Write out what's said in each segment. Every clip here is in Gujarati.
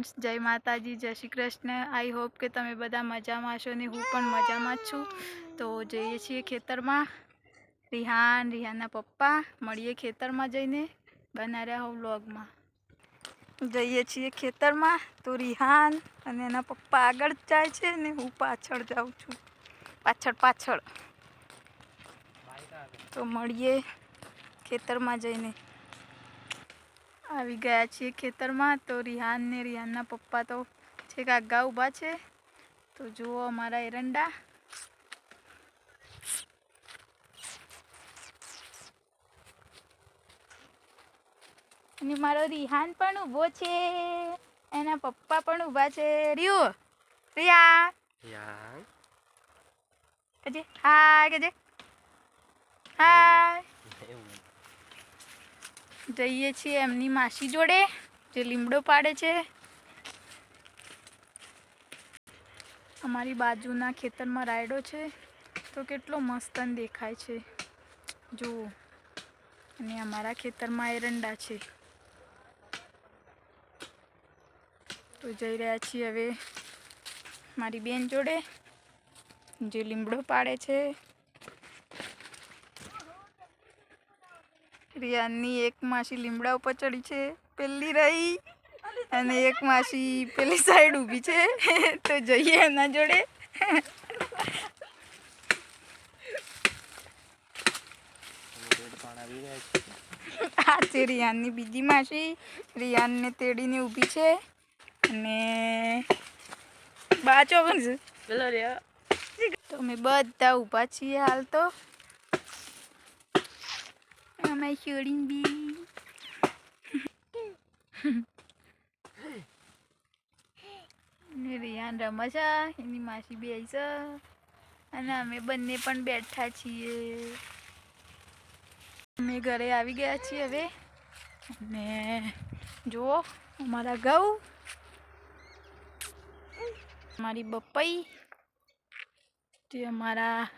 ફ્રેન્ડ્સ જય માતાજી, જય શ્રી કૃષ્ણ. આઈ હોપ કે તમે બધા મજામાં છો ને હું પણ મજામાં જ છું. તો જઈએ છીએ ખેતરમાં. રિહાન, રિહાનના પપ્પા, મળીએ ખેતરમાં જઈને બનાવ્યા હોવ વ્લોગમાં. જઈએ છીએ ખેતરમાં. તો રિહાન અને એના પપ્પા આગળ જાય છે ને હું પાછળ જાઉં છું. પાછળ પાછળ. તો મળીએ ખેતરમાં જઈને. આવી ગયા છીએ ખેતરમાં તો રિહાન ને રિહાનના પપ્પા તો છેક આગા ઊભા છે તો જુઓ અમારા એરંડા અને મારો રિહાન પણ ઊભો છે એના પપ્પા પણ ઊભા છે રિયો રિયા યા કજે હા કજે હાય જઈએ છીએ એમની માસી જોડે, જે લીમડો પાડે છે. અમારી બાજુના ખેતરમાં રાયડો છે. તો કેટલો મસ્તન દેખાય છે. જુઓ, અને અમારા ખેતરમાં એરંડા છે. તો જઈ રહ્યા છીએ હવે મારી બેન જોડે, જે લીમડો પાડે છે. રિયાનની એક માસી લીમડા ઉપર ચડી છે પેલી રહી અને એક માસી પેલી સાઈડ ઊભી છે. તો જઈએ એના જોડે. આ છે રિયાનની બીજી માસી. રિયાનને તેડીને ઊભી છે અને બાચો પણ છે તો અમે બધા ઊભા છીએ હાલ તો. અમે shooting bee. રિયાન રમે છે, એની માસી બે છે. અને અમે બંને પણ બેઠા છીએ. અમે ઘરે આવી ગયા છીએ હવે. અને જુઓ, અમારા ઘઉં. મારી બપઈ. તે અમારા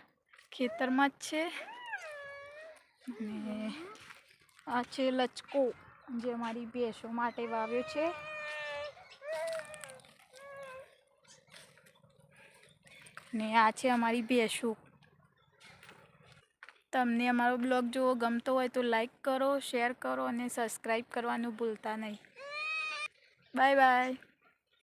ખેતરમાં જ છે. અને આ છે લચકો જે અમારી ભેંસો માટે વાવ્યો છે. ને આ છે અમારી ભેંસો. તમને અમારો બ્લોગ જોવો ગમતો હોય તો લાઈક કરો શેર કરો અને સબસ્ક્રાઈબ કરવાનું ભૂલતા નહીં. Bye bye.